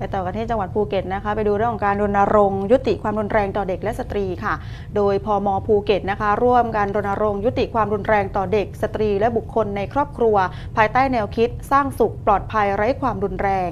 ไปต่อกันที่จังหวัดภูเก็ตนะคะ ไปดูเรื่องของการรณรงค์ยุติความรุนแรงต่อเด็กและสตรีค่ะ โดยพมภูเก็ตนะคะ ร่วมกันรณรงค์ยุติความรุนแรงต่อเด็ก สตรีและบุคคลในครอบครัว ภายใต้แนวคิดสร้างสุขปลอดภัยไร้ความรุนแรง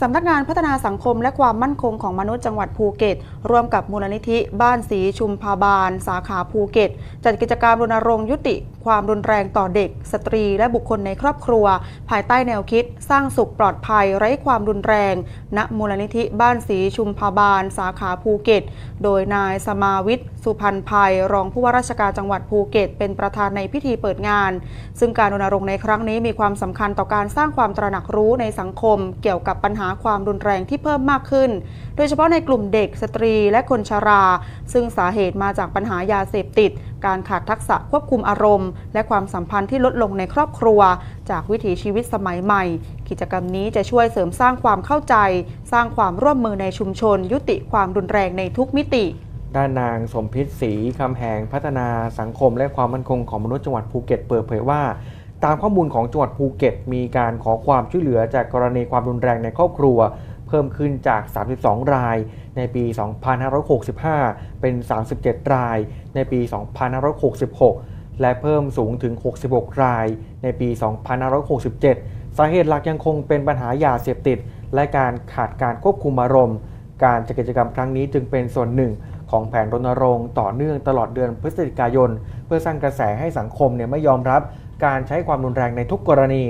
สำนักงานพัฒนาสังคมและความมั่นคงของมนุษย์จังหวัดภูเก็ต ร่วมกับมูลนิธิบ้านสีชุมพาบาล สาขาภูเก็ต จัดกิจกรรมรณรงค์ยุติ ความรุนแรงต่อเด็ก สตรีและบุคคลในครอบครัว ภายใต้แนวคิด สร้างสุขปลอดภัยไร้ความรุนแรง ณมูลนิธิบ้านสีชุมพาบาล สาขาภูเก็ต โดยนายสมาวิทย์สุพันภัย รองผู้ว่าราชการจังหวัดภูเก็ต เป็นประธานในพิธีเปิดงาน ซึ่งการรณรงค์ในครั้งนี้มีความสำคัญต่อการสร้างความตระหนักรู้ในสังคม เกี่ยวกับปัญหาความรุนแรงที่เพิ่มมากขึ้น โดยเฉพาะในกลุ่มเด็กสตรีและคนชรา ซึ่งสาเหตุมาจากปัญหายาเสพติด การขาดทักษะควบคุมอารมณ์ และความสัมพันธ์ที่ลดลงในครอบครัว จากวิถีชีวิตสมัยใหม่ กิจกรรมนี้จะช่วยเสริมสร้างความเข้าใจ สร้างความร่วมมือในชุมชน ยุติความรุนแรงในทุกมิติด้านนางสมพิษศรีคำแหงพัฒนาสังคมและความมั่นคงของมนุษย์จังหวัดภูเก็ตเปิดเผยว่า ตามข้อมูลของจังหวัดภูเก็ต มีการขอความช่วยเหลือจากกรณีความรุนแรงในครอบครัว เพิ่มขึ้นจาก 32 รายในปี 2565 เป็น 37 รายในปี 2566 และเพิ่มสูงถึง 66 รายในปี 2567 สาเหตุหลักยังคงเป็นปัญหายาเสพติด และการขาดการควบคุมอารมณ์ การจัดกิจกรรมครั้งนี้จึงเป็นส่วนหนึ่งของแผนรณรงค์ต่อเนื่องตลอดเดือนพฤศจิกายน เพื่อสร้างกระแสให้สังคมเนี่ยไม่ยอมรับการใช้ความรุนแรงในทุกกรณี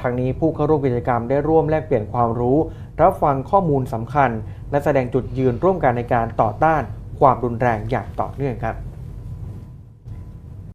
ทางนี้ผู้เข้าร่วมกิจกรรมได้ร่วมแลกเปลี่ยนความรู้ รับฟังข้อมูลสำคัญ และแสดงจุดยืนร่วมกันในการต่อต้านความรุนแรงอย่างต่อเนื่องครับ